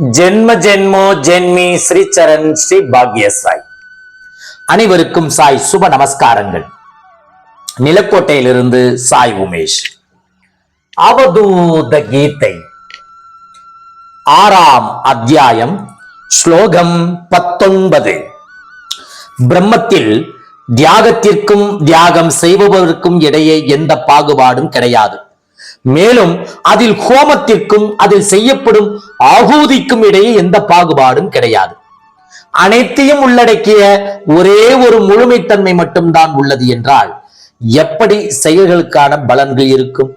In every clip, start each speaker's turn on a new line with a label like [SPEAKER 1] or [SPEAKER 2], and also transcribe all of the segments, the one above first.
[SPEAKER 1] ஜென்ம ஜென்மோ ஜென்மி ஸ்ரீ சரண் ஸ்ரீ பாக்ய சாய் அனைவருக்கும் சாய் சுப நமஸ்காரங்கள். நிலக்கோட்டையிலிருந்து சாய் உமேஷ். அவதூத கீதை. ஆறாம் அத்தியாயம் ஸ்லோகம் பத்தொன்பது. பிரம்மத்தில் தியாகத்திற்கும் தியாகம் செய்பவருக்கும் இடையே எந்த பாகுபாடும் கிடையாது. மேலும் அதில் ஹோமத்திற்கும் அதில் செய்யப்படும் ஆகூதிக்கும் இடையே எந்த பாகுபாடும் கிடையாது. அனைத்தையும் உள்ளடக்கிய ஒரே ஒரு முழுமைத்தன்மை மட்டும்தான் உள்ளது என்றால் எப்படி செயல்களுக்கான பலன்கள் இருக்கும்?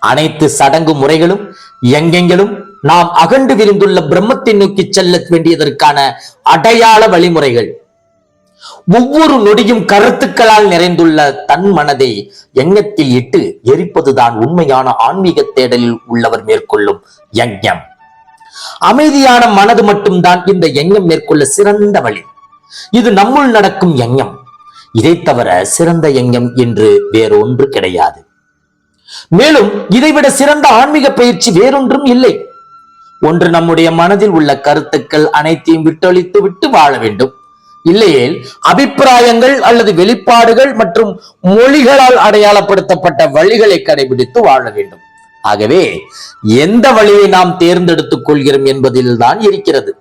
[SPEAKER 1] அனைத்து சடங்கு முறைகளும் எங்கெங்கிலும் நாம் அகண்டு விரிந்துள்ள பிரம்மத்தை நோக்கி செல்ல வேண்டியதற்கான அடையாள வழிமுறைகள் ஒவ்வொரு நொடியும் கருத்துக்களால் நிறைந்துள்ள தன் மனதை எண்ணத்தில் இட்டு எரிப்பதுதான் உண்மையான ஆன்மீக தேடலில் உள்ளவர் மேற்கொள்ளும் யஞ்ஞம். அமைதியான மனது மட்டும்தான் இந்த யஞ்ஞம் மேற்கொள்ள சிறந்த வழி. இது நம்முள் நடக்கும் யஞ்ஞம். இதை தவிர சிறந்த யஞ்ஞம் என்று வேறொன்று கிடையாது. மேலும் இதைவிட சிறந்த ஆன்மீக பயிற்சி வேறொன்றும் இல்லை. ஒன்று நம்முடைய மனதில் உள்ள கருத்துக்கள் அனைத்தையும் விட்டொழித்து விட்டு வாழ வேண்டும். இல்லையேல் அபிப்பிராயங்கள் அல்லது வெளிப்பாடுகள் மற்றும் மொழிகளால் அடையாளப்படுத்தப்பட்ட வழிகளை கடைபிடித்து வாழ வேண்டும். ஆகவே எந்த வழியை நாம் தேர்ந்தெடுத்துக் கொள்கிறோம் என்பதில் தான் இருக்கிறது.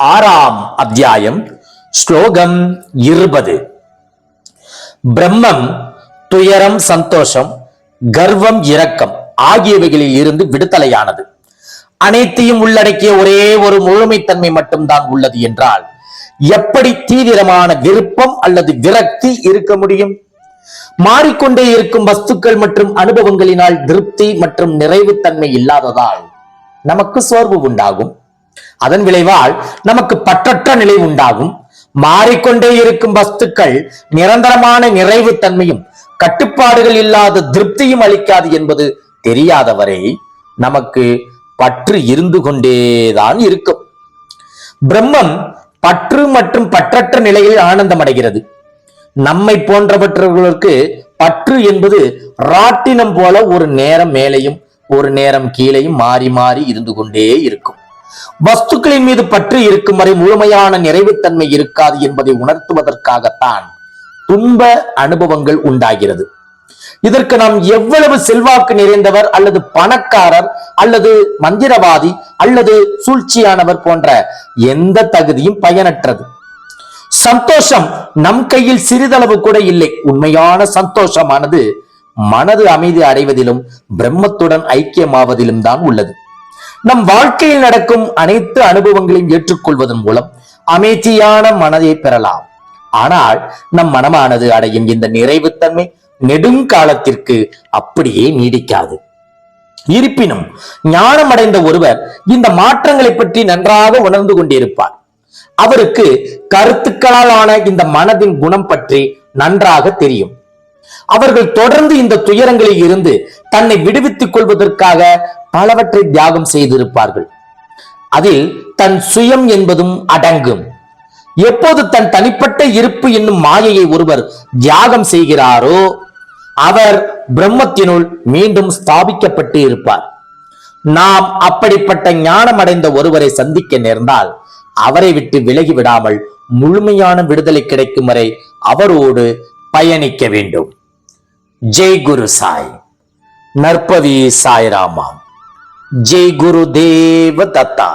[SPEAKER 1] ஆறாம் அத்தியாயம் ஸ்லோகம் இருபது. பிரம்மம் துயரம் சந்தோஷம் கர்வம் இரக்கம் ஆகியவைகளில் இருந்து விடுதலையானது. அனைத்தையும் உள்ளடக்கிய ஒரே ஒரு முழுமைத்தன்மை மட்டும்தான் உள்ளது என்றால் எப்படி தீவிரமான விருப்பம் அல்லது விரக்தி இருக்க முடியும்? மாறிக்கொண்டே இருக்கும் வஸ்துக்கள் மற்றும் அனுபவங்களினால் திருப்தி மற்றும் நிறைவுத்தன்மை இல்லாததால் நமக்கு சோர்வு உண்டாகும். அதன் விளைவால் நமக்கு பற்றற்ற நிலை உண்டாகும். மாறிக்கொண்டே இருக்கும் வஸ்துக்கள் நிரந்தரமான நிறைவுத்தன்மையும் கட்டுப்பாடுகள் இல்லாத திருப்தியும் அளிக்காது என்பது தெரியாதவரை நமக்கு பற்று இருந்து கொண்டேதான் இருக்கும். பிரம்மம் பற்று மற்றும் பற்றற்ற நிலையில் ஆனந்தம் அடைகிறது நம்மை போன்றவற்றவர்களுக்கு பற்று என்பது ராட்டினம் போல ஒரு நேரம் மேலையும் ஒரு நேரம் கீழையும் மாறி மாறி இருந்து கொண்டே இருக்கும். வஸ்துக்களின் மீது பற்று இருக்கும் வரை முழுமையான நிறைவுத்தன்மை இருக்காது என்பதை உணர்த்துவதற்காகத்தான் துன்ப அனுபவங்கள் உண்டாகிறது. இதற்கு நாம் எவ்வளவு செல்வாக்கு நிறைந்தவர் அல்லது பணக்காரர் அல்லது மந்திரவாதி அல்லது சூழ்ச்சியானவர் போன்ற எந்த தகுதியும் பயனற்றது. சந்தோஷம் நம் கையில் சிறிதளவு கூட இல்லை. உண்மையான சந்தோஷமானது மனது அமைதி அடைவதிலும் பிரம்மத்துடன் ஐக்கியமாவதிலும் தான் உள்ளது. நம் வாழ்க்கையில் நடக்கும் அனைத்து அனுபவங்களையும் ஏற்றுக்கொள்வதன் மூலம் அமைதியான மனதை பெறலாம். ஆனால் நம் மனமானது அடையும் இந்த நிறைவுத்தன்மை நெடுங்காலத்திற்கு அப்படியே நீடிக்காது. இருப்பினும் ஞானம் அடைந்த ஒருவர் இந்த மாற்றங்களை பற்றி நன்றாக உணர்ந்து கொண்டிருப்பார். அவருக்கு கருத்துக்களால் ஆன இந்த மனதின் குணம் பற்றி நன்றாக தெரியும். அவர்கள் தொடர்ந்து இந்த துயரங்களில் இருந்து தன்னை விடுவித்துக் கொள்வதற்காக பலவற்றை தியாகம் செய்திருப்பார்கள். அதில் தன் சுயம் என்பதும் அடங்கும். எப்போது தன் தனிப்பட்ட இருப்பு என்னும் மாயையை ஒருவர் தியாகம் செய்கிறாரோ அவர் பிரம்மத்தினுள் மீண்டும் ஸ்தாபிக்கப்பட்டு இருப்பார் நாம் அப்படிப்பட்ட ஞானம் அடைந்த ஒருவரை சந்திக்க நேர்ந்தால் அவரை விட்டு விலகி விடாமல் முழுமையான விடுதலை கிடைக்கும் வரை அவரோடு பயணிக்க வேண்டும். ஜெய் குரு சாய். நற்பவி சாய்ராமா. ஜெய் குரு தேவ தத்தா